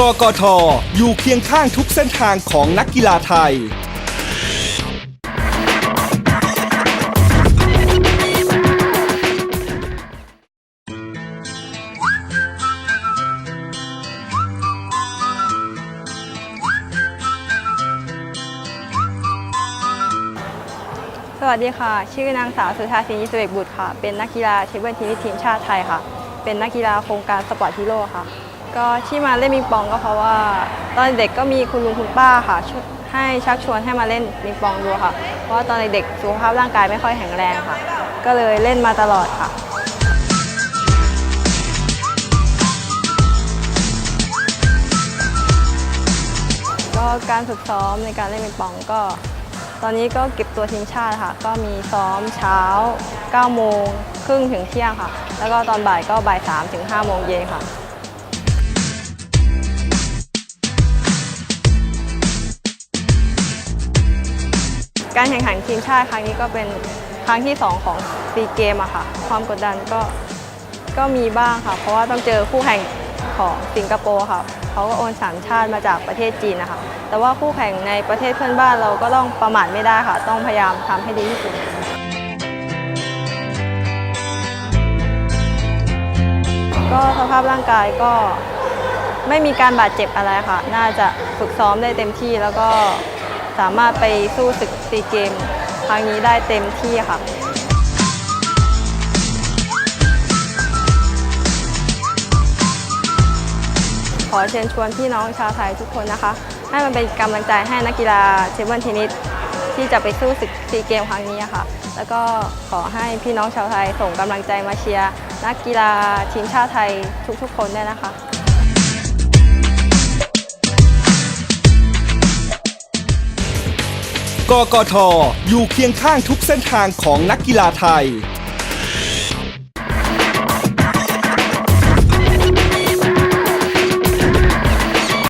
กกทอยู่เคียงข้างทุกเส้นทางของนักกีฬาไทย สวัสดีค่ะ ชื่อนางสาวสุธาสินีสุเอกบุตรค่ะ เป็นนักกีฬาเทเบิลเทนนิสทีมชาติไทยค่ะ เป็นนักกีฬาโครงการสปอร์ตฮีโร่ค่ะ ก็ที่มาเล่นปิงปองก็เพราะว่า ตอนเด็กก็มีคุณลุงคุณป้าค่ะช่วยให้ชักชวนให้มาเล่นปิงปองดูค่ะ เพราะว่าตอนเด็กสุขภาพร่างกายไม่ค่อยแข็งแรงค่ะ ก็เลยเล่นมาตลอดค่ะ ก็การฝึกซ้อมในการเล่นปิงปองก็ ตอนนี้ก็เก็บตัวทีมชาติค่ะ ก็มีซ้อมเช้า 9 โมงครึ่งถึงเที่ยงค่ะ แล้วก็ตอนบ่ายก็บ่าย3ถึง5โมงเย็นค่ะ การแข่งขันทีมชาติครั้งนี้ก็เป็นครั้งที่ 2 ของซีเกมอะค่ะ ความกดดันก็ก็มีบ้างค่ะ เพราะว่าต้องเจอคู่แข่งของสิงคโปร์ค่ะเขาก็โอนสัญชาติมาจากประเทศจีนนะคะ แต่ว่าคู่แข่งในประเทศเพื่อนบ้านเราก็ต้องประมาทไม่ได้ค่ะ ต้องพยายามทำให้ดีที่สุดก็สภาพร่างกายก็ไม่มีการบาดเจ็บอะไรค่ะ น่าจะฝึกซ้อมได้เต็มที่แล้วก็ สามารถไปสู้ศึกซีเกมครั้งนี้ได้เต็มที่ค่ะขอเชิญชวนพี่น้องชาวไทยทุกคนนะคะ ให้มันเป็นกำลังใจให้นักกีฬาเทเบิลเทนนิสที่จะไปสู้ศึกซีเกมครั้งนี้ค่ะ แล้วก็ขอให้พี่น้องชาวไทยส่งกำลังใจมาเชียร์นักกีฬาทีมชาติไทยทุกๆ คนด้วยนะคะ กกท อยู่เคียงข้างทุกเส้นทางของนักกีฬาไทย